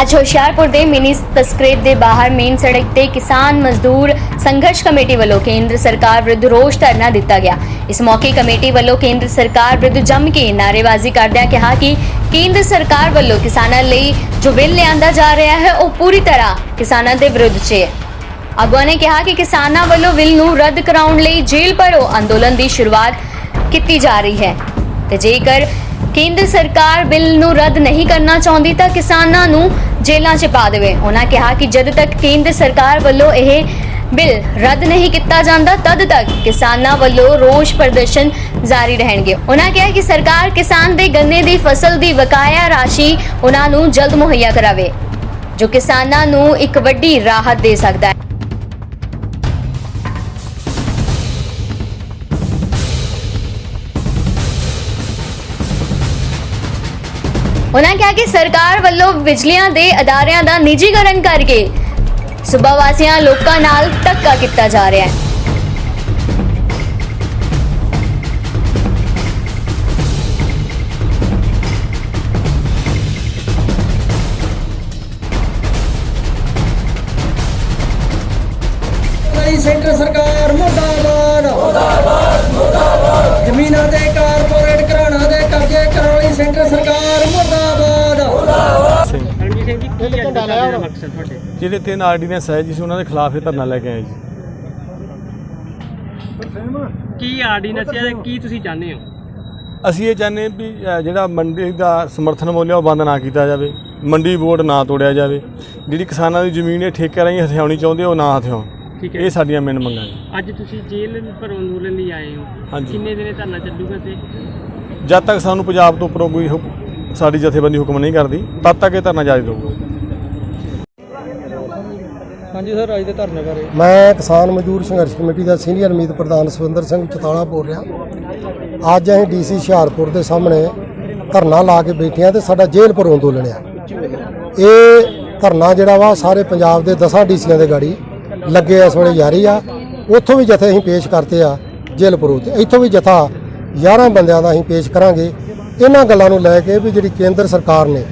ਅੱਜ ਹੁਸ਼ਿਆਰਪੁਰ ਦੇ ਮਿਨੀ ਤਸਕਰੇਤ ਦੇ ਬਾਹਰ ਮੇਨ ਸੜਕ ਤੇ ਕਿਸਾਨ ਮਜ਼ਦੂਰ ਸੰਘਰਸ਼ ਕਮੇਟੀ ਵੱਲੋਂ ਕੇਂਦਰ ਸਰਕਾਰ ਵਿਰੁੱਧ ਰੋਸ ਧਰਨਾ ਦਿੱਤਾ ਗਿਆ। ਇਸ ਮੌਕੇ ਕਮੇਟੀ ਵੱਲੋਂ ਕੇਂਦਰ ਸਰਕਾਰ ਵਿਰੁੱਧ ਜੰਮ ਕੇ ਨਾਅਰੇਬਾਜ਼ੀ ਕਰਦਿਆਂ ਕਿਹਾ ਕਿ ਕੇਂਦਰ ਸਰਕਾਰ ਵੱਲੋਂ ਕਿਸਾਨਾਂ ਲਈ ਜੋ ਬਿੱਲ ਲਿਆਂਦਾ ਜਾ ਰਿਹਾ ਹੈ, ਉਹ ਪੂਰੀ ਤਰ੍ਹਾਂ ਕਿਸਾਨਾਂ ਦੇ ਵਿਰੁੱਧ 'ਚ ਹੈ। ਆਗੂਆਂ ਨੇ ਕਿਹਾ ਕਿ ਕਿਸਾਨਾਂ ਵੱਲੋਂ ਬਿੱਲ ਨੂੰ ਰੱਦ ਕਰਾਉਣ ਲਈ ਜੇਲ੍ਹ ਭਰੋ ਅੰਦੋਲਨ ਦੀ ਸ਼ੁਰੂਆਤ ਕੀਤੀ ਜਾ ਰਹੀ ਹੈ। ਤੇ ਜੇਕਰ ਕੇਂਦਰ ਸਰਕਾਰ ਬਿੱਲ ਨੂੰ ਰੱਦ ਨਹੀਂ ਕਰਨਾ ਚਾਹੁੰਦੀ ਤਾਂ ਕਿਸਾਨਾਂ ਨੂੰ ਜੇਲ੍ਹਾਂ 'ਚ ਪਾ ਦੇਵੇ। ਉਹਨਾਂ ਕਿਹਾ ਕਿ ਜਦ ਤੱਕ ਕੇਂਦਰ ਸਰਕਾਰ ਵੱਲੋਂ ਇਹ ਬਿੱਲ ਰੱਦ ਨਹੀਂ ਕੀਤਾ ਜਾਂਦਾ, ਤਦ ਤੱਕ ਕਿਸਾਨਾਂ ਵੱਲੋਂ ਰੋਸ ਪ੍ਰਦਰਸ਼ਨ ਜਾਰੀ ਰਹਿਣਗੇ। ਉਹਨਾਂ ਕਿਹਾ ਕਿ ਸਰਕਾਰ ਕਿਸਾਨ ਦੇ ਗੰਨੇ ਦੀ ਫਸਲ ਦੀ ਬਕਾਇਆ ਰਾਸ਼ੀ ਉਹਨਾਂ ਨੂੰ ਜਲਦ ਮੁਹੱਈਆ ਕਰਾਵੇ, ਜੋ ਕਿਸਾਨਾਂ ਨੂੰ ਇੱਕ ਵੱਡੀ ਰਾਹਤ ਦੇ ਸਕਦਾ ਹੈ। ਉਹਨਾਂ ਕਿਹਾ ਕਿ ਸਰਕਾਰ ਵੱਲੋਂ ਬਿਜਲੀਆਂ ਦੇ ਅਦਾਰਿਆਂ ਦਾ ਨਿੱਜੀਕਰਨ ਕਰਕੇ ਸੂਬਾ ਵਾਸੀਆਂ ਲੋਕਾਂ ਨਾਲ ਧੱਕਾ ਕੀਤਾ ਜਾ ਰਿਹਾ ਹੈ। ਸੈਂਟਰ ਸਰਕਾਰ ਮੁਰਦਾਬਾਦ। ਮਕਸਦ ਤੁਹਾਡੇ। ਜਿਹੜੇ ਤਿੰਨ ਆਰਡੀਨੈਂਸ ਹੈ ਜੀ ਸੀ ਉਹਨਾਂ ਦੇ ਖਿਲਾਫ ਇਹ ਧਰਨਾ ਲੈ ਕੇ ਆਏ ਜੀ। ਕੀ ਆਰਡੀਨੈਂਸ ਹੈ ਕੀ ਤੁਸੀਂ ਚਾਹੁੰਦੇ ਹੋ? ਅਸੀਂ ਇਹ ਚਾਹੁੰਦੇ ਹਾਂ ਵੀ ਅ, ਜਿਹੜਾ ਮੰਡੀ ਦਾ ਸਮਰਥਨ ਮੁੱਲ ਹੈ ਉਹ ਬੰਦ ਨਾ ਕੀਤਾ ਜਾਵੇ। ਮੰਡੀ ਬੋਰਡ ਨਾ ਤੋੜਿਆ ਜਾਵੇ। ਜਿਹੜੀ ਕਿਸਾਨਾਂ ਦੀ ਜ਼ਮੀਨ ਇਹ ਠੇਕੇ ਰਾਹੀਂ ਹਥਿਆਉਣੀ ਚਾਹੁੰਦੇ ਉਹ ਨਾ ਹਥਿਆਉਣ। ਠੀਕ ਹੈ। ਇਹ ਸਾਡੀਆਂ ਮੇਨ ਮੰਗਾਂ ਨੇ ਅੱਜ ਤੁਸੀਂ ਜੇਲ੍ਹ ਪਰ ਅੰਦੋਲਨ ਲਈ ਆਏ ਹੋ। ਹਾਂਜੀ। ਕਿੰਨੇ ਦਿਨੇ ਧਰਨਾ ਚੱਲੂਗਾ ਤੇ? ਜਦ ਤੱਕ ਸਾਨੂੰ ਪੰਜਾਬ ਤੋਂ ਉੱਪਰੋਂ ਕੋਈ ਹੁਕ- ਸਾਡੀ ਜਥੇਬੰਦੀ ਹੁਕਮ ਨਹੀਂ ਕਰਦੀ ਤਦ ਤੱਕ ਇਹ ਧਰਨਾ ਜਾਰੀ ਰਹੂਗਾ। ਹਾਂਜੀ ਸਰ, ਅੱਜ ਦੇ ਧਰਨੇ ਬਾਰੇ। ਮੈਂ ਕਿਸਾਨ ਮਜ਼ਦੂਰ ਸੰਘਰਸ਼ ਕਮੇਟੀ ਦਾ ਸੀਨੀਅਰ ਮੀਤ ਪ੍ਰਧਾਨ ਸਵਿੰਦਰ ਸਿੰਘ ਚਤਾਲਾ ਬੋਲ ਰਿਹਾ। ਅੱਜ ਅਸੀਂ ਡੀਸੀ ਹੁਸ਼ਿਆਰਪੁਰ ਦੇ ਸਾਹਮਣੇ ਧਰਨਾ ਲਾ ਕੇ ਬੈਠੇ ਹਾਂ ਤੇ ਸਾਡਾ ਜੇਲ੍ਹ ਪਰ ਅੰਦੋਲਨ ਆ ਇਹ ਧਰਨਾ ਜਿਹੜਾ ਵਾ, ਸਾਰੇ ਪੰਜਾਬ ਦੇ 10 ਡੀਸੀਆਂ ਦੇ ਗਾੜੀ ਲੱਗੇ ਇਸ ਵੇਲੇ ਜਾਰੀ ਆ। ਉੱਥੋਂ ਵੀ ਜਥੇ ਅਸੀਂ ਪੇਸ਼ ਕਰਤੇ ਆ ਜੇਲ੍ਹ ਪਰੋ ਤੇ ਇੱਥੋਂ ਵੀ ਜਥਾ 11 ਬੰਦਿਆਂ ਦਾ ਅਸੀਂ ਪੇਸ਼ ਕਰਾਂਗੇ। ਇਹਨਾਂ ਗੱਲਾਂ ਨੂੰ ਲੈ ਕੇ ਵੀ ਜਿਹੜੀ ਕੇਂਦਰ ਸਰਕਾਰ ਨੇ,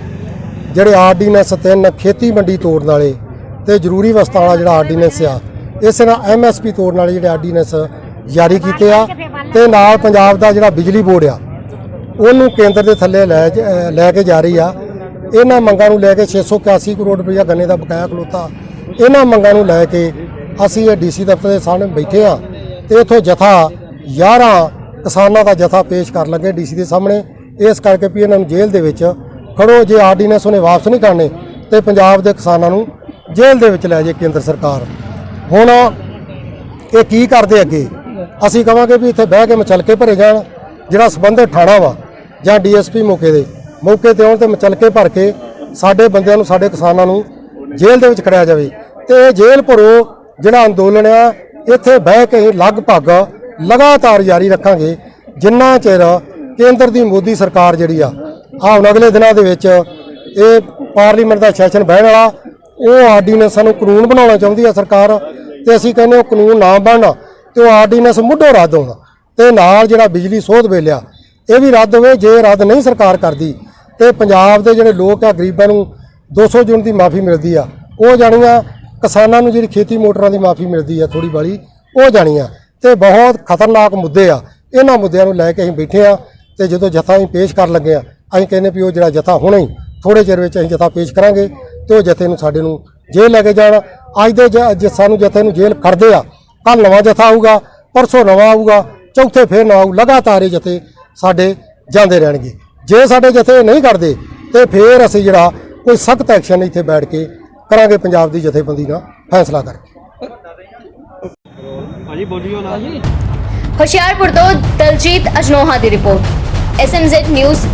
ਜਿਹੜੇ ਆਰਡੀਨੈਂਸ ਤਿੰਨ ਖੇਤੀ ਮੰਡੀ ਤੋੜਨ ਵਾਲੇ ਤੇ ਜ਼ਰੂਰੀ ਵਸਤਾਂ ਵਾਲਾ ਜਿਹੜਾ ਆਰਡੀਨੈਂਸ ਆ, ਇਸ ਨਾਲ ਐਮਐਸਪੀ ਤੋੜਨ ਵਾਲੇ ਜਿਹੜੇ ਆਰਡੀਨੈਂਸ ਜਾਰੀ ਕੀਤੇ ਆ ਤੇ ਨਾਲ ਪੰਜਾਬ ਦਾ ਜਿਹੜਾ ਬਿਜਲੀ ਬੋਰਡ ਆ, ਉਹਨੂੰ ਕੇਂਦਰ ਦੇ ਥੱਲੇ ਲੈ ਲੈ ਕੇ ਜਾ ਰਹੀ ਆ। ਇਹਨਾਂ ਮੰਗਾਂ ਨੂੰ ਲੈ ਕੇ 681 ਕਰੋੜ ਰੁਪਇਆ ਗੰਨੇ ਦਾ ਬਕਾਇਆ ਖਲੋਤਾ। ਇਹਨਾਂ ਮੰਗਾਂ ਨੂੰ ਲੈ ਕੇ ਅਸੀਂ ਇਹ ਡੀਸੀ ਦਫ਼ਤਰ ਦੇ ਸਾਹਮਣੇ ਬੈਠੇ ਆ ਤੇ ਇਥੋਂ ਜਥਾ 11 ਕਿਸਾਨਾਂ ਦਾ ਜਥਾ ਪੇਸ਼ ਕਰਨ ਲੱਗੇ ਡੀਸੀ ਦੇ ਸਾਹਮਣੇ। ਇਸ ਕਰਕੇ ਵੀ ਇਹਨਾਂ ਨੂੰ ਜੇਲ੍ਹ ਦੇ ਵਿੱਚ ਖੜੋ, ਜੇ ਆਰਡੀਨੈਂਸ ਉਹਨੇ ਵਾਪਸ ਨਹੀਂ ਕਰਨੇ ਤੇ ਪੰਜਾਬ ਦੇ ਕਿਸਾਨਾਂ ਨੂੰ ਜੇਲ੍ਹ ਦੇ ਵਿੱਚ ਲੈ ਜੇ ਕੇਂਦਰ ਸਰਕਾਰ। ਹੁਣ ਇਹ ਕੀ ਕਰਦੇ ਅੱਗੇ? ਅਸੀਂ ਕਵਾਂਗੇ ਵੀ ਇੱਥੇ ਬਹਿ ਕੇ ਮਚਲਕੇ ਭਰੇ ਜਾਣ, ਜਿਹੜਾ ਸਬੰਧਤ ਥਾਣਾ ਵਾ, ਜਾਂ ਡੀਐਸਪੀ ਮੌਕੇ ਦੇ। ਮੌਕੇ ਤੇ ਆਉਣ ਤੇ ਮਚਲਕੇ ਭਰ ਕੇ ਸਾਡੇ ਬੰਦਿਆਂ ਨੂੰ, ਸਾਡੇ ਕਿਸਾਨਾਂ ਨੂੰ ਜੇਲ੍ਹ ਦੇ ਵਿੱਚ ਖੜਿਆ ਜਾਵੇ। ਤੇ ਇਹ ਜੇਲ੍ਹ ਭਰੋ, ਜਿਹੜਾ ਅੰਦੋਲਨ ਆ, ਇੱਥੇ ਬਹਿ ਕੇ ਲਗਭਗ ਲਗਾਤਾਰ ਜਾਰੀ ਰੱਖਾਂਗੇ, ਜਿੰਨਾ ਚਿਰ ਕੇਂਦਰ ਦੀ ਮੋਦੀ ਸਰਕਾਰ ਜਿਹੜੀ ਆ, ਆਹ ਅਗਲੇ ਦਿਨਾਂ ਦੇ ਵਿੱਚ ਇਹ ਪਾਰਲੀਮੈਂਟ ਦਾ ਸੈਸ਼ਨ ਬਹਿਣ ਵਾਲਾ ਉਹ ਆਰਡੀਨੈਂਸਾਂ ਨੂੰ ਕਾਨੂੰਨ ਬਣਾਉਣਾ ਚਾਹੁੰਦੀ ਆ ਸਰਕਾਰ ਤੇ ਅਸੀਂ ਕਹਿੰਦੇ ਉਹ ਕਾਨੂੰਨ ਨਾ ਬਣਨਾ ਤੇ ਉਹ ਆਰਡੀਨੈਂਸ ਮੁੱਢੋਂ ਰੱਦ ਹੋਣਾ ਤੇ ਨਾਲ ਜਿਹੜਾ ਬਿਜਲੀ ਸੋਧ ਵੇਲਿਆ ਇਹ ਵੀ ਰੱਦ ਹੋਵੇ, ਜੇ ਰੱਦ ਨਹੀਂ ਸਰਕਾਰ ਕਰਦੀ ਤੇ ਪੰਜਾਬ ਦੇ ਜਿਹੜੇ ਲੋਕ ਆ, ਗਰੀਬਾਂ ਨੂੰ 200 ਯੂਨਿਟ ਦੀ ਮਾਫੀ ਮਿਲਦੀ ਆ, ਉਹ ਜਾਣੀਆਂ, ਕਿਸਾਨਾਂ ਨੂੰ ਜਿਹੜੀ ਖੇਤੀ ਮੋਟਰਾਂ ਦੀ ਮਾਫੀ ਮਿਲਦੀ ਆ ਥੋੜੀ ਬਾਲੀ ਉਹ ਜਾਣੀਆਂ ਤੇ ਬਹੁਤ ਖਤਰਨਾਕ ਮੁੱਦੇ ਆ, ਇਹਨਾਂ ਮੁੱਦਿਆਂ ਨੂੰ ਲੈ ਕੇ ਅਸੀਂ ਬੈਠੇ ਆ ਤੇ ਜਦੋਂ ਜਥਾ ਅਸੀਂ ਪੇਸ਼ ਕਰਨ ਲੱਗੇ ਆ, ਅਸੀਂ ਕਹਿੰਦੇ ਵੀ ਉਹ ਜਿਹੜਾ ਜਥਾ ਹੁਣੇ ਹੀ ਥੋੜੇ ਚਿਰ ਵਿੱਚ ਅਸੀਂ ਜਥਾ ਪੇਸ਼ ਕਰਾਂਗੇ। ਤੇ ਉਹ ਜਥੇ ਨੂੰ ਸਾਡੇ ਨੂੰ ਜੇਲ੍ਹ ਲੈ ਕੇ ਜਾਣ। ਅੱਜ ਦੇ ਜ- ਸਾਨੂੰ ਜਥੇ ਨੂੰ ਜੇਲ੍ਹ ਕਰਦੇ ਆ। ਕੱਲ ਨਵਾਂ ਜਥਾ ਆਊਗਾ ਪਰਸੋਂ ਨਵਾਂ ਆਊਗਾ ਚੌਥੇ ਫੇਰ ਨਵਾਂ ਆਊ। ਲਗਾਤਾਰ ਇਹ ਜਥੇ ਸਾਡੇ ਜਾਂਦੇ ਰਹਿਣਗੇ। ਜੇ ਸਾਡੇ ਜਥੇ ਨਹੀਂ ਕਰਦੇ ਤੇ ਫੇਰ ਅਸੀਂ ਜਿਹੜਾ ਕੋਈ ਸਖਤ ਐਕਸ਼ਨ ਇੱਥੇ ਬੈਠ ਕੇ ਕਰਾਂਗੇ ਪੰਜਾਬ ਦੀ ਜਥੇਬੰਦੀ ਨਾਲ ਫੈਸਲਾ ਕਰਕੇ। ਹਾਂਜੀ ਬੋਲੀਓ ਨਾ। ਹੁਸ਼ਿਆਰਪੁਰ ਤੋਂ ਦਲਜੀਤ ਅਜਨੋਹਾ ਦੀ ਰਿਪੋਰਟ। SMZ news